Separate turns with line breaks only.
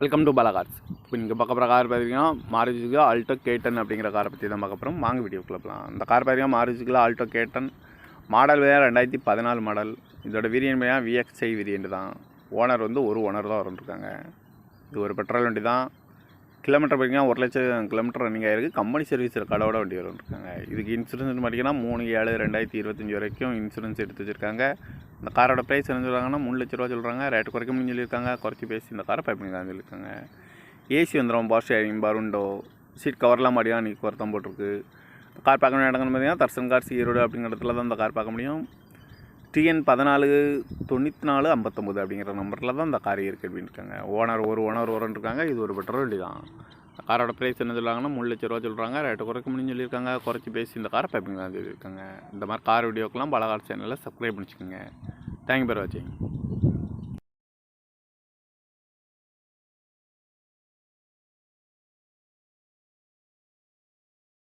Welcome to Bala cars இப்போ நீங்கள் பார்க்க போகிற கார் பார்த்தீங்கன்னா மாருதிக்கு ஆல்டோ கேட்டன் அப்படிங்கிற காரை பற்றி தான் பார்க்க போகிறோம் வாங்க வீடியோ போகலாம் அந்த கார் பார்த்தீங்கன்னா மாருதிக்கு ஆல்டோ கேட்டன் மாடல் வேறு ரெண்டாயிரத்தி பதினாலு மாடல் இதோட விரியன் பார்த்தீங்கன்னா விஎக்ஸ்ஐ வேரியன்ட் தான். ஓனர் வந்து ஒரு ஓனர் தான் வந்துருக்காங்க இது ஒரு பெட்ரோல் வண்டி தான். கிலோமீட்டர் பார்த்தீங்கன்னா ஒரு லட்சம் கிலோமீட்டர் ரன்னிங் ஆகிருக்கு கம்பெனி சர்வீஸ் கடவோட வண்டி வந்துருக்காங்க இதுக்கு இன்சூரன்ஸ் பார்த்தீங்கன்னா மூணு ஏழு ரெண்டாயிரத்தி இருபத்தஞ்சி வரைக்கும் இன்சூரன்ஸ் எடுத்து வச்சுருக்காங்க. இந்த காரோட ப்ரைஸ் என்ன சொல்கிறாங்கன்னா மூணு லட்ச ரூபா சொல்கிறாங்க ரேட்டு குறைக்க முடியும் சொல்லியிருக்காங்க. குறைச்சி பேசி இந்த காரை பைப் பண்ணி தான் சொல்லியிருக்காங்க. ஏசி வந்துடும் பாஸ் ஷேரிங் பருண்டோ சீட் கவர்லாம் மாடியா அன்றைக்கி ஒருத்தம் போட்டிருக்கு. கார் பார்க்க வேண்டிய இடங்கள்னு பார்த்தீங்கன்னா தர்சன் கார் ஈரோடு அப்படிங்கிற இடத்துல தான் இந்த கார் பார்க்க முடியும். டிஎன் பதினாலு தொண்ணூற்றி நாலு ஐம்பத்தொம்பது அப்படிங்கிற நம்பரில் தான் இந்த கார் இருக்குது அப்படின்னு இருக்காங்க. ஓனர் ஒரு ஓனர் ஓரன் இருக்காங்க. இது ஒரு பெட்ரோல் வண்டி தான். காரோட ப்ரைஸ் என்ன சொல்கிறாங்கன்னா மூணு லட்ச ரூபா சொல்கிறாங்க ரேட்டு குறைக்க முடியும் சொல்லியிருக்காங்க. குறைச்சி பேசி இந்த காரை பைப்பிங் தான் சொல்லியிருக்காங்க. இந்த மாதிரி கார் வீடியோக்கெல்லாம் பலகார் சேனலில் subscribe பண்ணிச்சுக்கோங்க. Thank you for watching